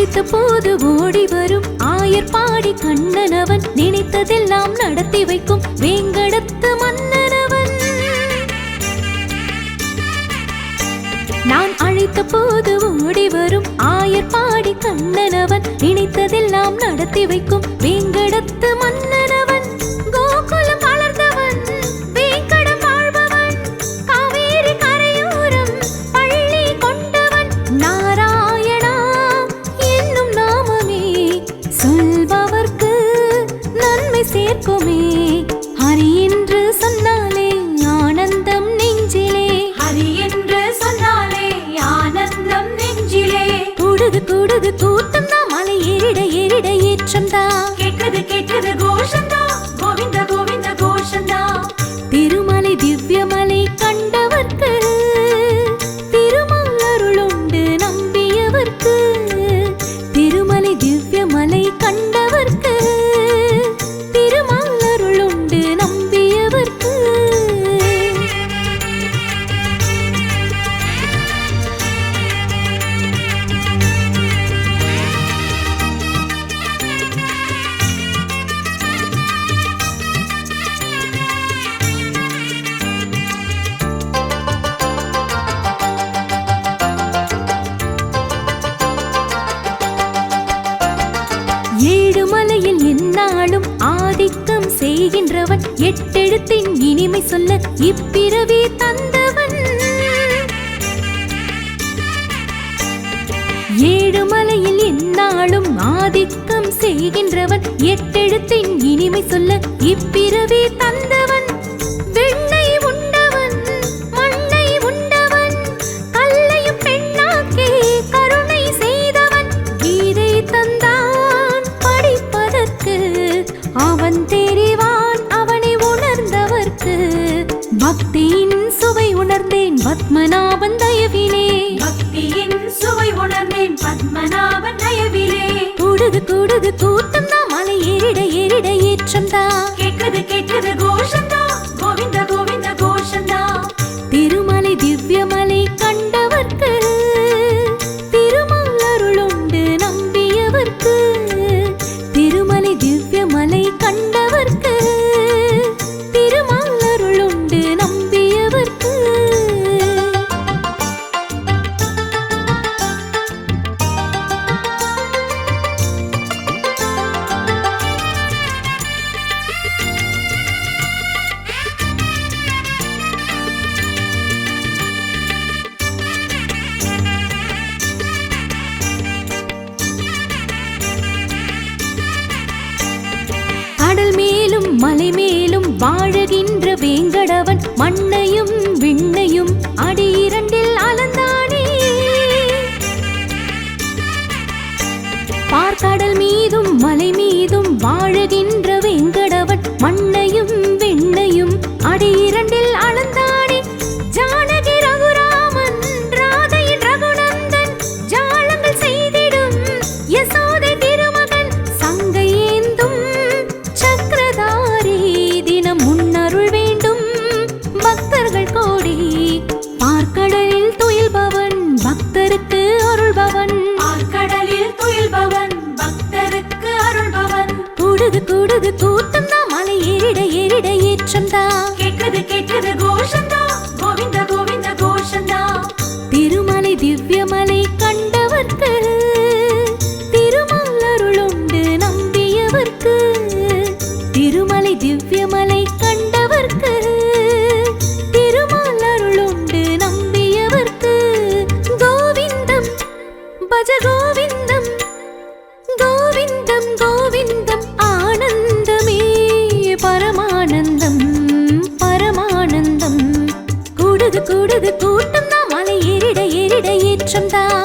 நினைத்த போது ஓடி வரும் ஆயர் பாடி கண்ணன் அவன் நினைத்ததெல்லாம் நடத்தி வைக்கும் வேங்கடத்து மன்னன் அவன் நான் அழைத்த போது ஓடி வரும் ஆயர் பாடி கண்ணன் அவன் நினைத்ததெல்லாம் நடத்தி வைக்கும் வேங்கடத்து மன்னன் அவன் நன்மை சேர்க்குமே. ஹரி என்று சொன்னாலே ஆனந்தம் நெஞ்சிலே. ஹரி என்று சொன்னாலே ஆனந்தம் நெஞ்சிலே. கூடுது கூடுது கூட்டம் செய்கின்றவன் எட்டெழுத்தின் இனிமை சொல்ல இப்பிறவி தந்தவன். ஏழுமலையில் எந்நாளும் ஆதிக்கம் செய்கின்றவன் எட்டெழுத்தின் இனிமை சொல்ல இப்பிறவி தந்தவன். மலை மேலும் வாழுகின்ற வேங்கடவன் மண்ணையும் விண்ணையும் அடி இரண்டில் அளந்தானே கேட்டது கேட்டது கோஷந்தா. கோவிந்த கோவிந்த கோஷந்தா. திருமலை திவ்யமலை கண்டவர்க்கு திருமால் அருளுண்டு நம்பியவர்க்கு திருமலை திவ்யமலை கண்டவர்க்கு திருமால் அருளுண்டு நம்பியவர்க்கு. கோவிந்தம் பஜ கோவிந்தம் கோவிந்தம் கோ பரமானந்தம் கூட்டம் தான் மலை ஏறிட ஏறிட ஏற்றம் தான்